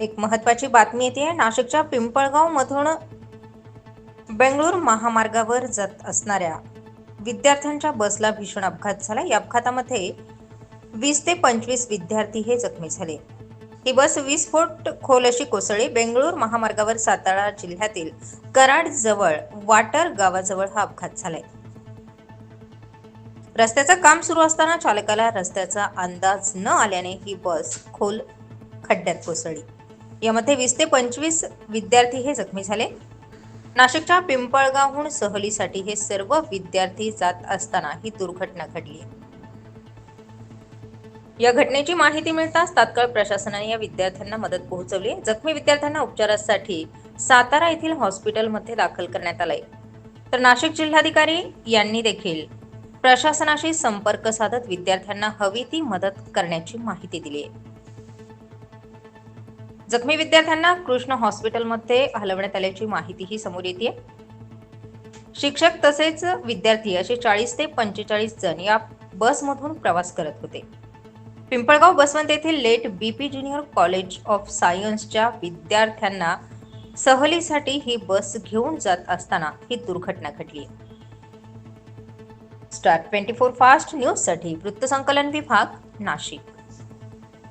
एक महत्वाची बातमी येते. नाशिकच्या पिंपळगाव मधून बेंगळूर महामार्गावर जात असणाऱ्या विद्यार्थ्यांच्या बसला भीषण अपघात झाला. या अपघातामध्ये वीस ते पंचवीस विद्यार्थी हे जखमी झाले. ही बस वीस फूट खोल अशी कोसळी बेंगळूर महामार्गावर सातारा जिल्ह्यातील कराड जवळ वाटर गावाजवळ हा अपघात झालाय. रस्त्याचं काम सुरू असताना चालकाला रस्त्याचा अंदाज न आल्याने ही बस खोल खड्ड्यात कोसळली. यामध्ये वीस ते पंचवीस विद्यार्थी हे जखमी झाले. नाशिकच्या पिंपळगावहून सहलीसाठी हे सर्व विद्यार्थी जात असताना ही दुर्घटना घडली. या घटनेची माहिती मिळताच तात्काळ प्रशासनाने या विद्यार्थ्यांना मदत पोहोचवली. जखमी विद्यार्थ्यांना उपचारासाठी सातारा येथील हॉस्पिटलमध्ये दाखल करण्यात आलंय. तर नाशिक जिल्हाधिकारी यांनी देखील प्रशासनाशी संपर्क साधत विद्यार्थ्यांना हवी ती मदत करण्याची माहिती दिली आहे. जखमी विद्यार्थ्यांना कृष्ण हॉस्पिटलमध्ये हलवण्यात आल्याची माहितीही समोर येते शिक्षक तसेच विद्यार्थी असे चाळीस ते पंचेचाळीस जण या बसमधून प्रवास करत होते. पिंपळगाव बसवंत येथील late BP junior college of सायन्सच्या विद्यार्थ्यांना सहलीसाठी ही बस घेऊन जात असताना ही दुर्घटना घडली. स्टार ट्वेंटी फोर फास्ट न्यूजसाठी वृत्तसंकलन विभाग नाशिक.